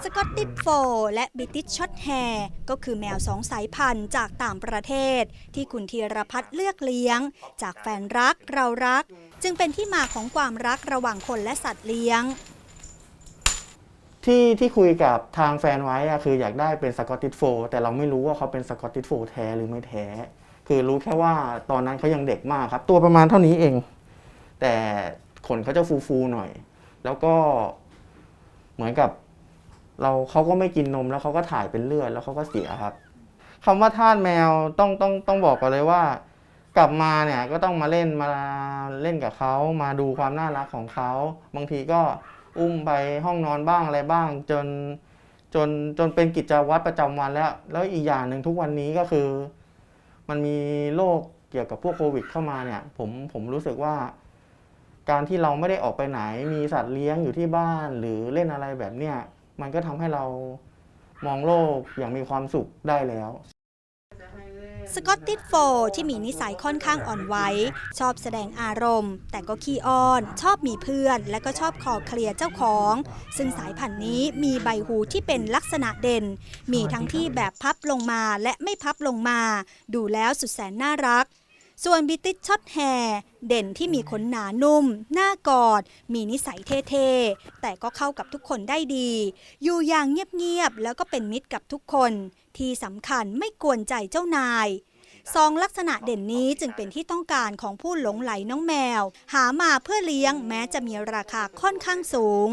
สกอตติชโฟและบิติชช็อตแฮร์ก็คือแมวสองสายพันธุ์จากต่างประเทศ ที่คุณธีรพัฒน์เลือกเลี้ยง จากแฟนรักเรารัก จึงเป็นที่มาของความรักระหว่างคนและสัตว์เลี้ยง ที่ที่คุยกับทางแฟนไว้อะคืออยากได้เป็นสกอตติชโฟแต่เราไม่รู้ว่าเขาเป็นสกอตติชโฟแท้หรือไม่แท้ คือรู้แค่ว่าตอนนั้นเขายังเด็กมากครับ ตัวประมาณเท่านี้เอง แต่ขนเขาจะฟูๆหน่อย แล้วก็เหมือนกับ เราเขาก็ไม่กินนมแล้วเขาก็ถ่ายเป็นเลือดแล้วเขาก็เสียครับคำว่าทาสแมวต้องต้องต้องบอกก่อนเลยว่า กลับมาเนี่ยก็ต้องมาเล่นมาเล่นกับเขามาดูความน่ารักของเขาบางทีก็อุ้มไปห้องนอนบ้างอะไรบ้าง จนจนจนเป็นกิจวัตรประจำวันแล้ว แล้วอีกอย่างหนึ่งทุกวันนี้ก็คือ มันมีโรคเกี่ยวกับพวกโควิดเข้ามาเนี่ย ผมผมรู้สึกว่าการที่เราไม่ได้ออกไปไหน มีสัตว์เลี้ยงอยู่ที่บ้านหรือเล่นอะไรแบบเนี้ย มันก็ทำให้เรามองโลกอย่างมีความสุขได้แล้ว สกอตติชโฟที่มีนิสัยค่อนข้างอ่อนไหวชอบแสดงอารมณ์ แต่ก็ขี้อ้อน ชอบมีเพื่อน และก็ชอบคอเคลียร์เจ้าของ ซึ่งสายพันธุ์นี้มีใบหูที่เป็นลักษณะเด่น มีทั้งที่แบบพับลงมาและไม่พับลงมา ดูแล้วสุดแสนน่ารัก ส่วนบิติชช็อตแฮร์เด่นที่มีขนหนานุ่ม หน้ากอด มีนิสัยเท่ๆ แต่ก็เข้ากับทุกคนได้ดี อยู่อย่างเงียบๆ แล้วก็เป็นมิตรกับทุกคน ที่สำคัญไม่กวนใจเจ้านายสองลักษณะเด่นนี้จึงเป็นที่ต้องการของผู้หลงไหลน้องแมว หามาเพื่อเลี้ยงแม้จะมีราคาค่อนข้างสูง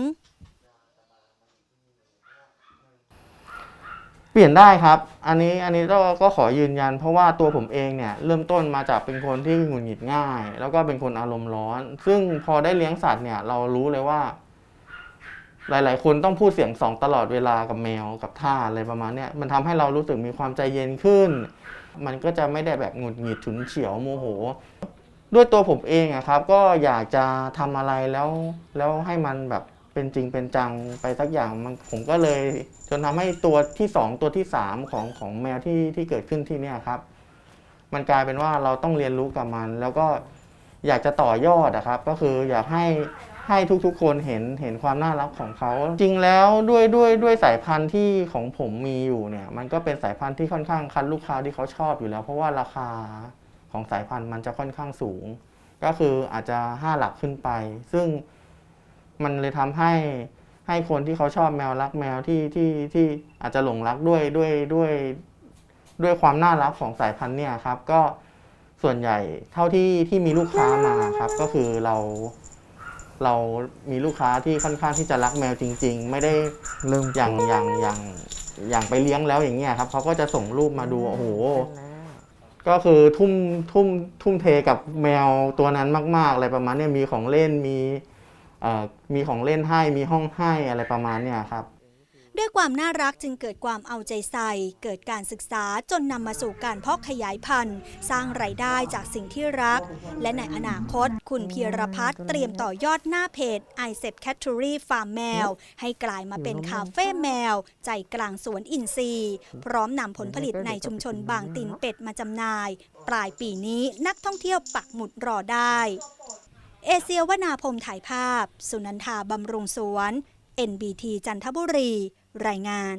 ปลี่ยนได้ครับ อันนี้อันนี้ก็ก็ขอยืนยัน เพราะว่าตัวผมเองเนี่ยเริ่มต้นมาจากเป็นคนที่หงุดหงิดง่าย แล้วก็เป็นคนอารมณ์ร้อน ซึ่งพอได้เลี้ยงสัตว์เนี่ยเรารู้เลยว่า หลาย ๆ คนต้องพูดเสียงสองตลอดเวลากับแมวกับท่าอะไรประมาณเนี้ยมันทำให้เรารู้สึกมีความใจเย็นขึ้น มันก็จะไม่ได้แบบหงุดหงิดฉุนเฉียวโมโห ด้วยตัวผมเองอะครับ ก็อยากจะทำอะไรแล้วแล้วให้มันแบบ เป็นจริงเป็นจังไปสักอย่างมันผมก็เลย จนทำให้ตัวที่สองตัวที่สามของของแมวที่ที่เกิดขึ้นที่เนี่ยครับ มันกลายเป็นว่าเราต้องเรียนรู้กับมัน แล้วก็อยากจะต่อยอดอะครับ ก็คืออยากให้ให้ทุกๆ คนเห็นเห็นความน่ารักของเขา จริงแล้วด้วยด้วยด้วยสายพันธุ์ที่ของผมมีอยู่เนี่ย มันก็เป็นสายพันธุ์ที่ค่อนข้างคัดลูกค้าที่เขาชอบอยู่แล้ว เพราะว่าราคาของสายพันธุ์มันจะค่อนข้างสูง ก็คืออาจจะห้าหลักขึ้นไป ซึ่ง มันเลยทำให้ให้คนที่เขาชอบแมวรักแมวที่ที่ที่อาจจะหลงรักด้วยด้วยด้วยด้วยความน่ารักของสายพันธุ์เนี่ยครับ ก็ส่วนใหญ่เท่าที่ที่มีลูกค้ามาครับ ก็คือเรา เรามีลูกค้าที่ค่อนข้างที่จะรักแมวจริง ๆ ไม่ได้เริ่มอย่างอย่างอย่างอย่างไปเลี้ยงแล้วอย่างเงี้ยครับเขาก็จะส่งรูปมาดูโอ้โหก็คือทุ่มทุ่มทุ่มเทกับแมวตัวนั้นมาก ๆ อะไรประมาณเนี้ยมีของเล่นมีเอ่อ มีของเล่นให้มีห้องให้อะไรประมาณเนี้ยครับด้วยความน่ารักจึงเกิดความเอาใจใส่ เกิดการศึกษาจนนำมาสู่การเพาะขยายพันธุ์ สร้างไรายได้จากสิ่งที่รัก และในอนาคต คุณพีรพัฒน์เตรียมต่อยอดหน้าเพจ i c e p c a t u r y Farm แมว ให้กลายมาเป็นคาเฟ่แมว ใจกลางสวนอินทรีย์ พร้อมนำผลผลิตในชุมชนบางตินเป็ดมาจำหน่าย ปลายปีนี้นักท่องเที่ยวปักหมุดรอได้ เอเชียวนาพมถ่ายภาพ สุนันทาบำรุงสวน NBT จันทบุรี รายงาน